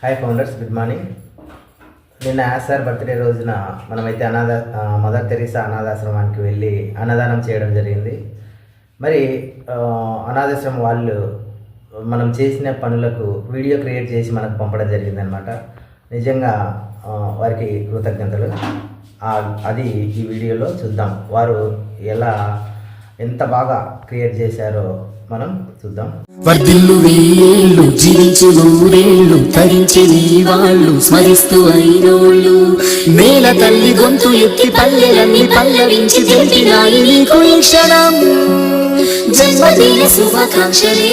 Hi founders good morning నిన్న sir birthday రోజున మనమైతే అనాథ మదర్ తెరీసా అనాథాశ్రమానికి వెళ్ళి అన్నదానం చేయడం జరిగింది. మరి అనాథాశ్రమం వాళ్ళు మనం చేసిన పనులకు వీడియో క్రియేట్ చేసి మనకు పంపడం జరిగిందనమాట నిజంగా వారికి కృతజ్ఞతలు. అది ఈ వీడియోలో చూద్దాం. వారు ఎలా ఎంత బాగా క్రియేట్ చేశారో మనం చూద్దాం. వర్ధిల్లు వెయ్యేళ్ళు జీవించు నూరేళ్ళు తరించి వాళ్ళు స్మరిస్తూ అయినోళ్ళు. నేల తల్లి గొంతు ఎత్తి పల్లెలన్నీ పల్లవించి తెలిపినాయి నీకు క్షణం జన్మదిన శుభాకాంక్షలే.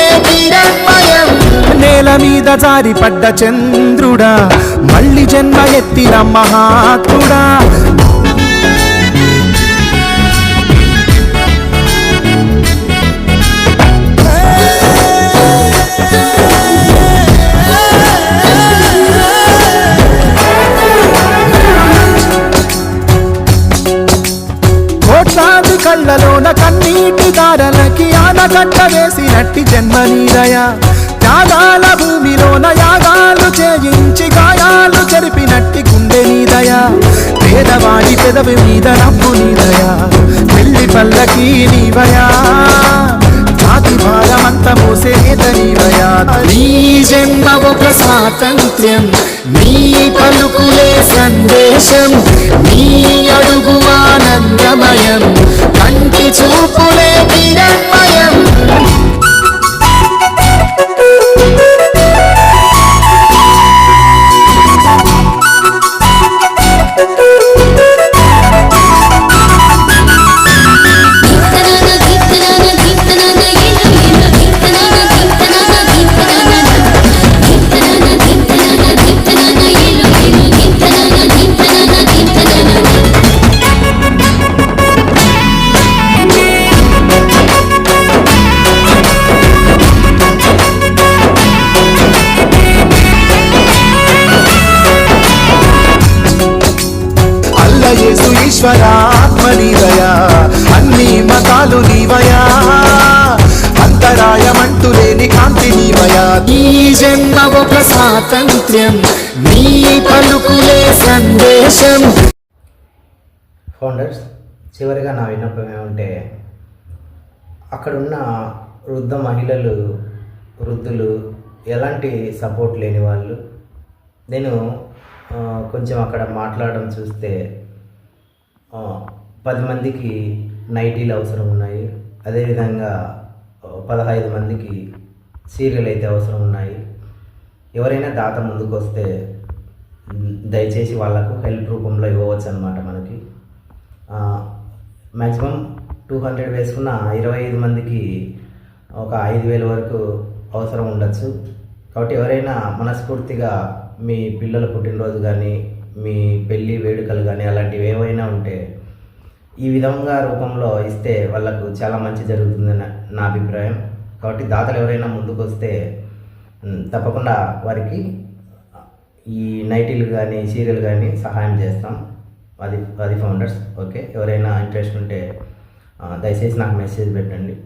నేల మీద జారి పడ్డ చంద్రుడా మళ్ళీ జన్మ ఎత్తిన మహాత్ముడా. కోట్లాది కళ్ళలోన కన్నీటి దారలకి ఆనగట్ట వేసినట్టి జన్మ నీరయ త్యాగాల భూమిలోన యాగాలు చేయించి గాయాలు చెరిపినట్టి గుండె నీదయ పేదవాడి పెదవి మీద నవ్వు నీదయ పెళ్ళి పల్లకి నీవయా జాతి భారమంత మోసే నేత నీవయా నీ జన్మ ఒక స్వాతంత్ర్యం నీ పలుకులే సందేశం. యేసు ఈశ్వర ఆత్మ నీవయా అన్ని మతాలు నీవయా? అంతరాయమంటూ లేని కాంతి నీవయా? ఈ జన్మ ఒక స్వాతంత్ర్యం నీ పలుకులే సందేశం. ఫౌండర్స్ చివరిగా నా విన్నపం ఏమంటే అక్కడున్న వృద్ధ మహిళలు వృద్ధులు ఎలాంటి సపోర్ట్ లేని వాళ్ళు నేను కొంచెం అక్కడ మాట్లాడడం చూస్తే పది మందికి నైటీలు అవసరం ఉన్నాయి. అదేవిధంగా పదహైదు మందికి సీరియల్ అయితే అవసరం ఉన్నాయి. ఎవరైనా దాత ముందుకు వస్తే దయచేసి వాళ్ళకు హెల్ప్ రూపంలో ఇవ్వవచ్చు అనమాట మనకి. మ్యాక్సిమం టూ హండ్రెడ్ వేసుకున్న ఇరవై ఐదు మందికి ఒక ఐదు వేల వరకు అవసరం ఉండొచ్చు. కాబట్టి ఎవరైనా మనస్ఫూర్తిగా మీ పిల్లల పుట్టినరోజు కానీ మీ పెళ్ళి వేడుకలు కానీ అలాంటివి ఏవైనా ఉంటే ఈ విధంగా రూపంలో ఇస్తే వాళ్ళకు చాలా మంచి జరుగుతుందని నా- అభిప్రాయం. కాబట్టి దాతలు ఎవరైనా ముందుకు వస్తే తప్పకుండా వారికి ఈ నైటీలు కానీ సీరియల్ కానీ సహాయం చేస్తాం. అది అది ఫౌండర్స్ ఓకే? ఎవరైనా ఇంట్రెస్ట్ ఉంటే దయచేసి నాకు మెసేజ్ పెట్టండి.